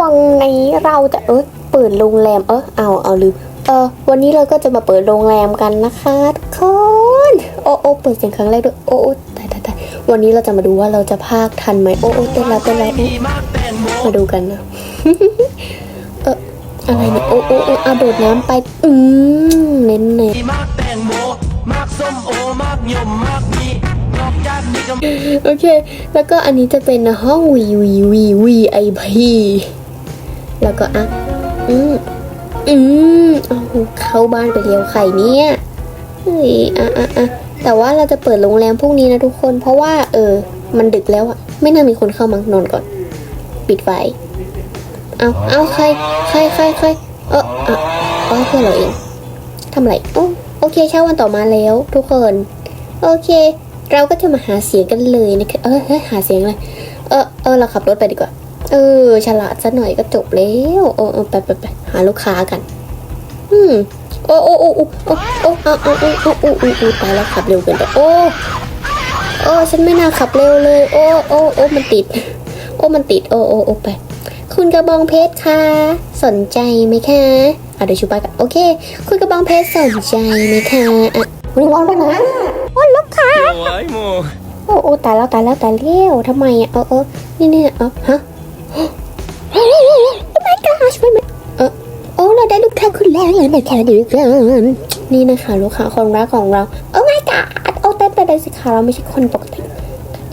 วันนี้เราจะเออเปิดโรงแรมเออเอาเอาลืมเออวันนี้เราก็จะมาเปิดโรงแรมกันนะคะทุกคนโอ้โอ้เปิดเสียงครั้งแรกด้วยโอ้ตายตายตายวันนี้เราจะมาดูว่าเราจะพากทันไหมโอ้โอ้เต้นแล้วเต้นแล้วมาดูกันนะเอออะไรเนี่ยโอ้โอ้โอ้เอาโดดน้ำไปอืมเน้นเน้นโอเค แล้วก็อันนี้จะเป็นห้องวีวีวีวีไอพี แล้วก็อะอืมอืมเอาเข้าบ้านไปเลี้ยวไข่เนี่ยเฮ้ยอะอะอะแต่ว่าเราจะเปิดโรงแรมพวกนี้นะทุกคน เพราะว่า เออ มันดึกแล้วอะไม่น่ามีคนเข้ามั้งนอนก่อน ปิดไฟเอาเอาใครใครใครใครเอออะอ๋อเพื่อนเราเองทำอะไรโอ้โอเคเช้าวันต่อมาแล้ว ทุกคน โอเค เราก็จะมาหาเสียงกันเลยนะคะเออเฮ้หาเสียงเลยเออเออเราขับรถไปดีกว่า เออ ฉลาดซะหน่อยก็จบแล้วเออเออไปไปไปหาลูกค้ากัน อืมโอ้โอ้โอ้โอ้โอ้โอ้โอ้โอ้โอ้โอ้โอ้โอ้โอ้ตายแล้วขับเร็วเกินไปโอ้โอ้ฉันไม่น่าขับเร็วเลย โอ้โอ้โอ้มันติด โอ้มันติดโอ้โอ้โอ้ไป คุณกระบองเพชรคะสนใจไหมคะอะเดี๋ยวชูไปกันโอเค คุณกระบองเพชรสนใจไหมคะอะรีวอนไปไหนโอ้ลูกค้าโอ้โมโอ้โอ้ตายแล้วตายแล้วตายแล้วทำไมอะเออเออนี่นี่เออฮะ โอ้ my gosh ไม่ไม่เออโอ้เราได้ลูกค้าคนแรกเลยนะคะเดี๋ยวกันนี่นะคะลูกค้าคนแรกของเรา โอ้ my god โอ้เต้นไปเลยสิคะเราไม่ใช่คนปกติ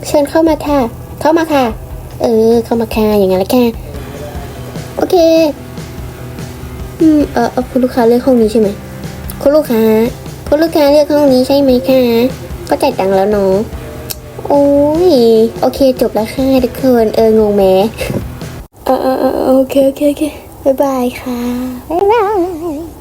เชิญเข้ามาค่ะ เข้ามาค่ะ เออ เข้ามาค่ะ อย่างนั้นแหละค่ะโอเค อืมเออเออคุณลูกค้าเลือกห้องนี้ใช่ไหมคุณลูกค้า คุณลูกค้าเลือกห้องนี้ใช่ไหมคะ ก็จ่ายตังค์แล้วเนาะ โอ้ย โอเค จบแล้วค่ะทุกคน เออ งงไหม โอเคโอเคโอเคบายบายค่ะบายบาย